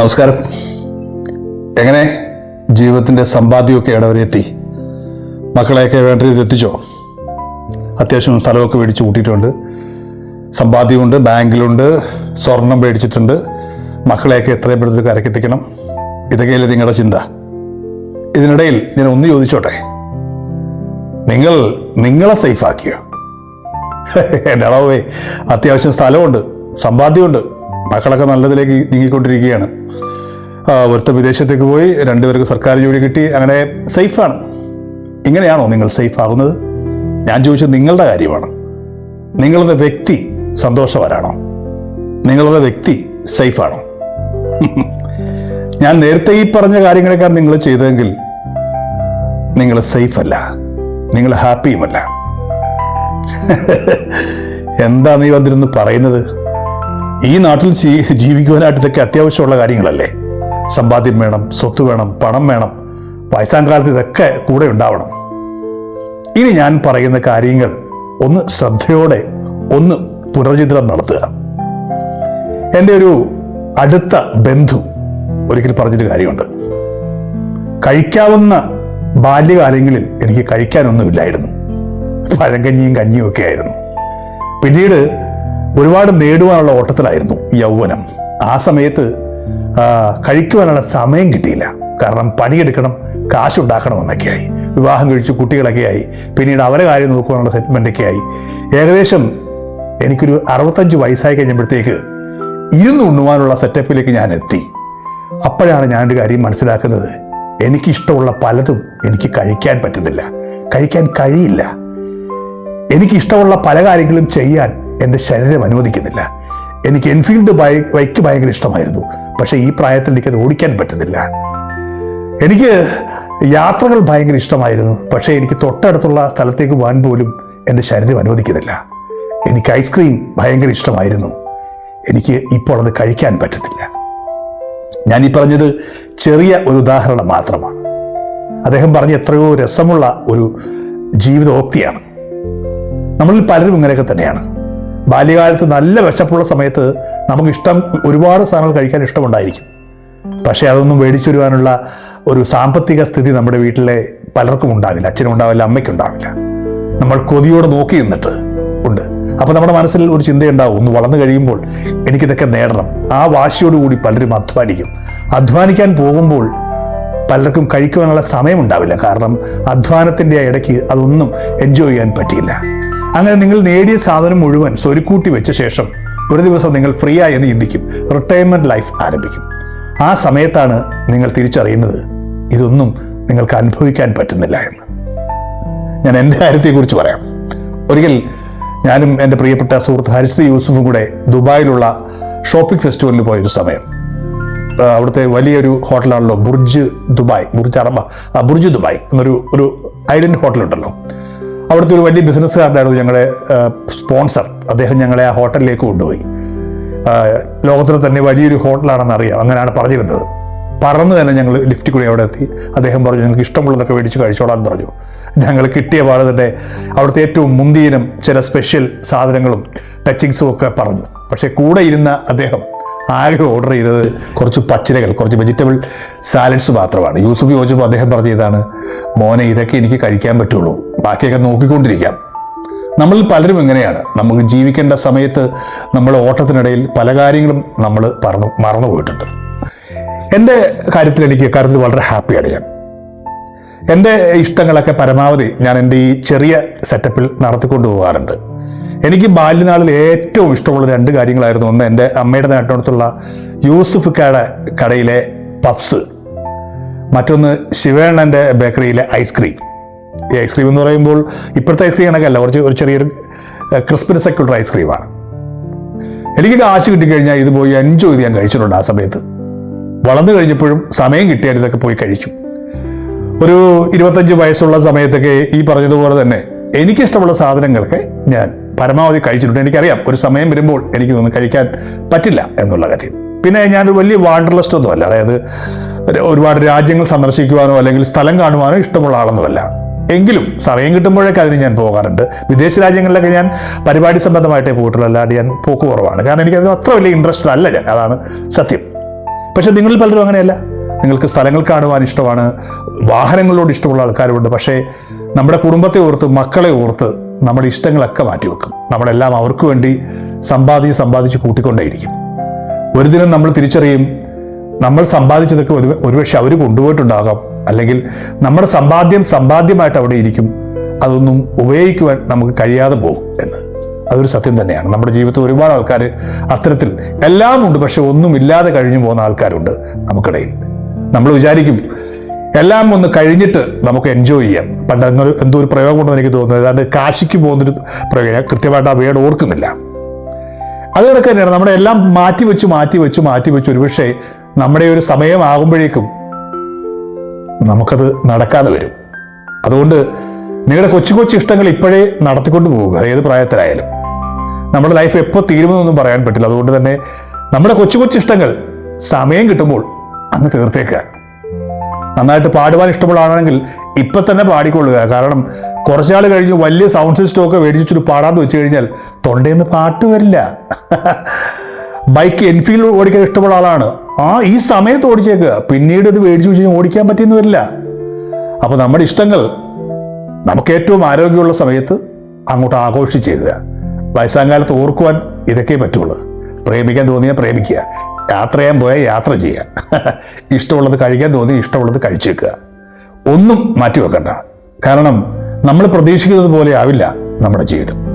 നമസ്കാരം. എങ്ങനെ ജീവിതത്തിന്റെ സമ്പാദ്യമൊക്കെ ഇടവരെ എത്തി മക്കളെയൊക്കെ വേണ്ട രീതിയിൽ എത്തിച്ചോ? അത്യാവശ്യം സ്ഥലമൊക്കെ മേടിച്ച് കൂട്ടിയിട്ടുണ്ട്. സമ്പാദ്യമുണ്ട് ബാങ്കിലുണ്ട് സ്വർണം മേടിച്ചിട്ടുണ്ട്. മക്കളെയൊക്കെ എത്രയും പെട്ടെന്ന് കരക്കെത്തിക്കണം ഇതൊക്കെയല്ലേ നിങ്ങളുടെ ചിന്ത? ഇതിനിടയിൽ ഞാൻ ഒന്ന് ചോദിച്ചോട്ടെ? നിങ്ങൾ നിങ്ങളെ സേഫാക്കിയോ? എന്റെ അളവേ അത്യാവശ്യം സ്ഥലമുണ്ട് സമ്പാദ്യമുണ്ട്. മക്കളൊക്കെ നല്ലതിലേക്ക് നീങ്ങിക്കൊണ്ടിരിക്കുകയാണ്. ഒരുത്ത വിദേശത്തേക്ക് പോയി രണ്ടുപേർക്ക് സർക്കാർ ജോലി കിട്ടി. അങ്ങനെ സേഫാണ്. ഇങ്ങനെയാണോ നിങ്ങൾ സേഫ് ആകുന്നത് ഞാൻ ചോദിച്ചത് നിങ്ങളുടെ കാര്യമാണ്. നിങ്ങളുടെ വ്യക്തി സന്തോഷവരാണോ നിങ്ങളുടെ വ്യക്തി സേഫാണോ? ഞാൻ നേരത്തെ ഈ പറഞ്ഞ കാര്യങ്ങളെക്കാൾ നിങ്ങൾ ചെയ്തതെങ്കിൽ നിങ്ങൾ സേഫ് അല്ല നിങ്ങൾ ഹാപ്പിയുമല്ല. എന്താ നീ വന്നിരുന്ന് പറയുന്നത്? ഈ നാട്ടിൽ ജീവിക്കുവാനായിട്ട് ഇതൊക്കെ അത്യാവശ്യമുള്ള കാര്യങ്ങളല്ലേ? സമ്പാദ്യം വേണം സ്വത്ത് വേണം പണം വേണം വയസ്സാം കാലത്ത് ഇതൊക്കെ കൂടെ ഉണ്ടാവണം. ഇനി ഞാൻ പറയുന്ന കാര്യങ്ങൾ ഒന്ന് ശ്രദ്ധയോടെ ഒന്ന് പുനർചിത്രം നടത്തുക. എന്റെ ഒരു അടുത്ത ബന്ധു ഒരിക്കൽ പറഞ്ഞൊരു കാര്യമുണ്ട്. കഴിക്കാവുന്ന ബാല്യകാലങ്ങളിൽ എനിക്ക് കഴിക്കാനൊന്നുമില്ലായിരുന്നു പഴങ്കഞ്ഞിയും കഞ്ഞിയും ഒക്കെ ആയിരുന്നു. പിന്നീട് ഒരുപാട് നേടുവാനുള്ള ഓട്ടത്തിലായിരുന്നു യൗവനം. ആ സമയത്ത് കഴിക്കുവാനുള്ള സമയം കിട്ടിയില്ല. കാരണം പണിയെടുക്കണം കാശുണ്ടാക്കണം എന്നൊക്കെയായി. വിവാഹം കഴിച്ചു കുട്ടികളൊക്കെ ആയി. പിന്നീട് അവരെ കാര്യം നോക്കുവാനുള്ള സെറ്റിൽമെന്റ് ഒക്കെ ആയി. ഏകദേശം എനിക്കൊരു അറുപത്തഞ്ച് വയസ്സായി കഴിഞ്ഞപ്പോഴത്തേക്ക് ഇരുന്ന് ഉണ്ണുവാനുള്ള സെറ്റപ്പിലേക്ക് ഞാൻ എത്തി. അപ്പോഴാണ് ഞാനൊരു കാര്യം മനസ്സിലാക്കുന്നത്. എനിക്കിഷ്ടമുള്ള പലതും എനിക്ക് കഴിക്കാൻ പറ്റുന്നില്ല. കഴിക്കാൻ കഴിയില്ല. എനിക്കിഷ്ടമുള്ള പല കാര്യങ്ങളും ചെയ്യാൻ എന്റെ ശരീരം അനുവദിക്കുന്നില്ല. എനിക്ക് എൻഫീൽഡ് ബൈക്ക് ബൈക്ക് ഭയങ്കര ഇഷ്ടമായിരുന്നു. പക്ഷേ ഈ പ്രായത്തിൽ എനിക്കത് ഓടിക്കാൻ പറ്റുന്നില്ല. എനിക്ക് യാത്രകൾ ഭയങ്കര ഇഷ്ടമായിരുന്നു. പക്ഷേ എനിക്ക് തൊട്ടടുത്തുള്ള സ്ഥലത്തേക്ക് പോകാൻ പോലും എന്റെ ശരീരം അനുവദിക്കുന്നില്ല. എനിക്ക് ഐസ്ക്രീം ഭയങ്കര ഇഷ്ടമായിരുന്നു. എനിക്ക് ഇപ്പോൾ അത് കഴിക്കാൻ പറ്റത്തില്ല. ഞാൻ ഈ പറഞ്ഞത് ചെറിയ ഒരു ഉദാഹരണം മാത്രമാണ്. അദ്ദേഹം പറഞ്ഞ എത്രയോ രസമുള്ള ഒരു ജീവിതോക്തിയാണ്. നമ്മളിൽ പലരും ഇങ്ങനെയൊക്കെ തന്നെയാണ്. ബാല്യകാലത്ത് നല്ല വിശപ്പുള്ള സമയത്ത് നമുക്ക് ഇഷ്ടം ഒരുപാട് സാധനങ്ങൾ കഴിക്കാൻ ഇഷ്ടമുണ്ടായിരിക്കും. പക്ഷേ അതൊന്നും മേടിച്ചു വരുവാനുള്ള ഒരു സാമ്പത്തിക സ്ഥിതി നമ്മുടെ വീട്ടിലെ പലർക്കും ഉണ്ടാവില്ല. അച്ഛനും ഉണ്ടാവില്ല അമ്മയ്ക്കും ഉണ്ടാവില്ല. നമ്മൾ കൊതിയോട് നോക്കി നിന്നിട്ട് ഉണ്ട്. അപ്പോൾ നമ്മുടെ മനസ്സിൽ ഒരു ചിന്തയുണ്ടാവും. ഒന്ന് വളർന്നു കഴിയുമ്പോൾ എനിക്കിതൊക്കെ നേടണം. ആ വാശിയോടുകൂടി പലരും അധ്വാനിക്കും. അധ്വാനിക്കാൻ പോകുമ്പോൾ പലർക്കും കഴിക്കുവാനുള്ള സമയമുണ്ടാവില്ല കാരണം അധ്വാനത്തിന്റെ ഇടയ്ക്ക് അതൊന്നും എൻജോയ് ചെയ്യാൻ പറ്റിയില്ല. അങ്ങനെ നിങ്ങൾ നേടിയ സാധനം മുഴുവൻ സ്വരുക്കൂട്ടി വെച്ച ശേഷം ഒരു ദിവസം നിങ്ങൾ ഫ്രീ ആയി എന്ന് ചിന്തിക്കും. റിട്ടയർമെന്റ് ലൈഫ് ആരംഭിക്കും. ആ സമയത്താണ് നിങ്ങൾ തിരിച്ചറിയുന്നത് ഇതൊന്നും നിങ്ങൾക്ക് അനുഭവിക്കാൻ പറ്റുന്നില്ല എന്ന്. ഞാൻ എന്റെ കാര്യത്തെക്കുറിച്ച് പറയാം. ഒരിക്കൽ ഞാനും എന്റെ പ്രിയപ്പെട്ട സുഹൃത്ത് ഹരിശ്രീ യൂസുഫും കൂടെ ദുബായിലുള്ള ഷോപ്പിംഗ് ഫെസ്റ്റിവലിൽ പോയൊരു സമയം. അവിടുത്തെ വലിയൊരു ഹോട്ടലാണല്ലോ Burj Dubai Burj Arab Burj Dubai എന്നൊരു ഒരു ഐലൻഡ് ഹോട്ടലുണ്ടല്ലോ അവിടുത്തെ ഒരു വലിയ ബിസിനസ്സുകാരനായിരുന്നു ഞങ്ങളുടെ സ്പോൺസർ അദ്ദേഹം ഞങ്ങളെ ആ ഹോട്ടലിലേക്ക് കൊണ്ടുപോയി. ലോകത്തിലെ തന്നെ വലിയൊരു ഹോട്ടലാണെന്ന് അറിയാം. അങ്ങനെയാണ് പറഞ്ഞിരുന്നത്. പറന്ന് തന്നെ ഞങ്ങൾ ലിഫ്റ്റിൽ കൂടി അവിടെ എത്തി. അദ്ദേഹം പറഞ്ഞു ഞങ്ങൾക്ക് ഇഷ്ടമുള്ളതൊക്കെ മേടിച്ച് കഴിച്ചോളാൻ പറഞ്ഞു. ഞങ്ങൾ കിട്ടിയ പാട് തന്നെ അവിടുത്തെ ഏറ്റവും മുന്തിയനും ചില സ്പെഷ്യൽ സാധനങ്ങളും ടച്ചിങ്സും ഒക്കെ പറഞ്ഞു. പക്ഷേ കൂടെ ഇരുന്ന അദ്ദേഹം ആകെ ഓർഡർ ചെയ്തത്? കുറച്ച് പച്ചിലകൾ കുറച്ച് വെജിറ്റബിൾ സാലഡ്സ് മാത്രമാണ്. യൂസുഫ് ചോദിച്ചപ്പോൾ അദ്ദേഹം പറഞ്ഞ ഇതാണ് മോനെ ഇതൊക്കെ എനിക്ക് കഴിക്കാൻ പറ്റുള്ളൂ. ബാക്കിയൊക്കെ നോക്കിക്കൊണ്ടിരിക്കാം. നമ്മൾ പലരും എങ്ങനെയാണ് നമുക്ക് ജീവിക്കേണ്ട സമയത്ത് നമ്മൾ ഓട്ടത്തിനിടയിൽ പല കാര്യങ്ങളും നമ്മൾ പറഞ്ഞു മറന്നു പോയിട്ടുണ്ട്. എന്റെ കാര്യത്തിൽ എനിക്ക് കാര്യത്തിൽ വളരെ ഹാപ്പിയാണ് ഞാൻ. എന്റെ ഇഷ്ടങ്ങളൊക്കെ പരമാവധി ഞാൻ എന്റെ ഈ ചെറിയ സെറ്റപ്പിൽ നടത്തിക്കൊണ്ട് പോകാറുണ്ട്. എനിക്ക് ബാല്യനാളിൽ ഏറ്റവും ഇഷ്ടമുള്ള രണ്ട് കാര്യങ്ങളായിരുന്നു. ഒന്ന് എന്റെ അമ്മയുടെ നാട്ടിനടുത്തുള്ള യൂസുഫ് കട കടയിലെ പഫ്സ്. മറ്റൊന്ന് ശിവേണ്ണന്റെ ബേക്കറിയിലെ ഐസ്ക്രീം ഈ ഐസ്ക്രീം എന്ന് പറയുമ്പോൾ ഇപ്പോഴത്തെ ഐസ്ക്രീം കണക്കല്ല കുറച്ച് ഒരു ചെറിയൊരു ക്രിസ്പിനെസ് ഒക്കെ ഉള്ള ഐസ്ക്രീമാണ് എനിക്ക് കാശ് കിട്ടിക്കഴിഞ്ഞാൽ ഇത് പോയി എൻജോയ് ചെയ്ത് ഞാൻ കഴിച്ചിട്ടുണ്ട് ആ സമയത്ത്. വളർന്നു കഴിഞ്ഞപ്പോഴും സമയം കിട്ടിയാൽ ഇതൊക്കെ പോയി കഴിക്കും. ഒരു ഇരുപത്തഞ്ച് വയസ്സുള്ള സമയത്തൊക്കെ ഈ പറഞ്ഞതുപോലെ തന്നെ എനിക്കിഷ്ടമുള്ള സാധനങ്ങളൊക്കെ ഞാൻ പരമാവധി കഴിച്ചിട്ടുണ്ട്. എനിക്കറിയാം ഒരു സമയം വരുമ്പോൾ എനിക്കിതൊന്നും കഴിക്കാൻ പറ്റില്ല എന്നുള്ള കാര്യം. പിന്നെ ഞാനൊരു വലിയ വാണ്ടർലിസ്റ്റ് ഒന്നുമല്ല. അതായത് ഒരുപാട് രാജ്യങ്ങൾ സന്ദർശിക്കുവാനോ അല്ലെങ്കിൽ സ്ഥലം കാണുവാനോ ഇഷ്ടമുള്ള ആളൊന്നുമല്ല. എങ്കിലും സമയം കിട്ടുമ്പോഴൊക്കെ അതിന് ഞാൻ പോകാറുണ്ട്. വിദേശ രാജ്യങ്ങളിലൊക്കെ ഞാൻ പരിപാടി സംബന്ധമായിട്ടേ പോയിട്ടുള്ളൂ. അല്ലാണ്ട് ഞാൻ പോക്ക് കുറവാണ്. കാരണം എനിക്ക് അതിന് അത്ര വലിയ ഇൻട്രസ്റ്റ് അല്ല ഞാൻ. അതാണ് സത്യം. പക്ഷേ നിങ്ങളിൽ പലരും അങ്ങനെയല്ല. നിങ്ങൾക്ക് സ്ഥലങ്ങൾ കാണുവാൻ ഇഷ്ടമാണ്. വാഹനങ്ങളോട് ഇഷ്ടമുള്ള ആൾക്കാരുണ്ട്. പക്ഷേ നമ്മുടെ കുടുംബത്തെ ഓർത്ത് മക്കളെ ഓർത്ത് നമ്മുടെ ഇഷ്ടങ്ങളൊക്കെ മാറ്റിവെക്കും നമ്മളെല്ലാം അവർക്ക് വേണ്ടി സമ്പാദിച്ച് സമ്പാദിച്ച് കൂട്ടിക്കൊണ്ടേയിരിക്കും. ഒരു ദിനം നമ്മൾ തിരിച്ചറിയും നമ്മൾ സമ്പാദിച്ചതൊക്കെ ഒരു ഒരുപക്ഷെ അവർ കൊണ്ടുപോയിട്ടുണ്ടാകാം. അല്ലെങ്കിൽ നമ്മുടെ സമ്പാദ്യം സമ്പാദ്യമായിട്ട് അവിടെ ഇരിക്കും. അതൊന്നും ഉപയോഗിക്കുവാൻ നമുക്ക് കഴിയാതെ പോകും എന്ന്. അതൊരു സത്യം തന്നെയാണ്. നമ്മുടെ ജീവിതത്തിൽ ഒരുപാട് ആൾക്കാർ അത്തരത്തിൽ എല്ലാം ഉണ്ട് പക്ഷെ ഒന്നുമില്ലാതെ കഴിഞ്ഞു പോകുന്ന ആൾക്കാരുണ്ട് നമുക്കിടയിൽ. നമ്മൾ വിചാരിക്കും എല്ലാം ഒന്ന് കഴിഞ്ഞിട്ട് നമുക്ക് എൻജോയ് ചെയ്യാം. പണ്ട് അങ്ങനെ എന്തോ ഒരു പ്രയോഗം ഉണ്ടെന്ന് എനിക്ക് തോന്നുന്നത് ഏതാണ്ട് കാശിക്ക് പോകുന്നൊരു പ്രയോഗം. ഞാൻ കൃത്യമായിട്ട് ആ വേർഡ് ഓർക്കുന്നില്ല. അത് കണക്ക് തന്നെയാണ്. നമ്മുടെ എല്ലാം മാറ്റി വെച്ച് മാറ്റി വെച്ച് മാറ്റി വെച്ച് ഒരുപക്ഷെ നമ്മുടെ ഒരു സമയമാകുമ്പോഴേക്കും നമുക്കത് നടക്കാതെ വരും. അതുകൊണ്ട് നിങ്ങളുടെ കൊച്ചു കൊച്ചു ഇഷ്ടങ്ങൾ ഇപ്പോഴേ നടത്തിക്കൊണ്ട് പോവുക. ഏത് പ്രായത്തിലായാലും. നമ്മുടെ ലൈഫ് എപ്പോൾ തീരുമെന്നൊന്നും പറയാൻ പറ്റില്ല. അതുകൊണ്ട് തന്നെ നമ്മുടെ കൊച്ചു കൊച്ചു ഇഷ്ടങ്ങൾ സമയം കിട്ടുമ്പോൾ അങ്ങ് തീർത്തേക്കുക. നന്നായിട്ട് പാടുവാൻ ഇഷ്ടമുള്ള ആളാണെങ്കിൽ ഇപ്പം തന്നെ പാടിക്കൊള്ളുക. കാരണം കുറച്ചാൾ കഴിഞ്ഞ് വലിയ സൗണ്ട് സിസ്റ്റമൊക്കെ മേടിച്ചിട്ട് പാടാന്ന് വെച്ച് കഴിഞ്ഞാൽ തൊണ്ടയിൽ നിന്ന് പാട്ട് വരില്ല. ബൈക്ക് എൻഫീൽഡ് ഓടിക്കാൻ ഇഷ്ടമുള്ള ആളാണ്. ആ ഈ സമയത്ത് ഓടിച്ചേക്കുക പിന്നീട് ഇത് മേടിച്ചു വെച്ച് ഓടിക്കാൻ പറ്റിയെന്ന് വരില്ല. അപ്പോൾ നമ്മുടെ ഇഷ്ടങ്ങൾ നമുക്ക് ഏറ്റവും ആരോഗ്യമുള്ള സമയത്ത് അങ്ങോട്ട് ആഘോഷിച്ചേക്കുക. വയസ്സാങ്കാലത്ത് ഓർക്കുവാൻ ഇതൊക്കെ പറ്റുള്ളൂ. പ്രേമിക്കാൻ തോന്നിയാൽ പ്രേമിക്കുക. യാത്ര ചെയ്യാൻ പോയാൽ യാത്ര ചെയ്യുക. ഇഷ്ടമുള്ളത് കഴിക്കാൻ തോന്നി ഇഷ്ടമുള്ളത് കഴിച്ചേക്കുക. ഒന്നും മാറ്റി വെക്കണ്ട കാരണം നമ്മൾ പ്രതീക്ഷിക്കുന്നത് പോലെ ആവില്ല നമ്മുടെ ജീവിതം.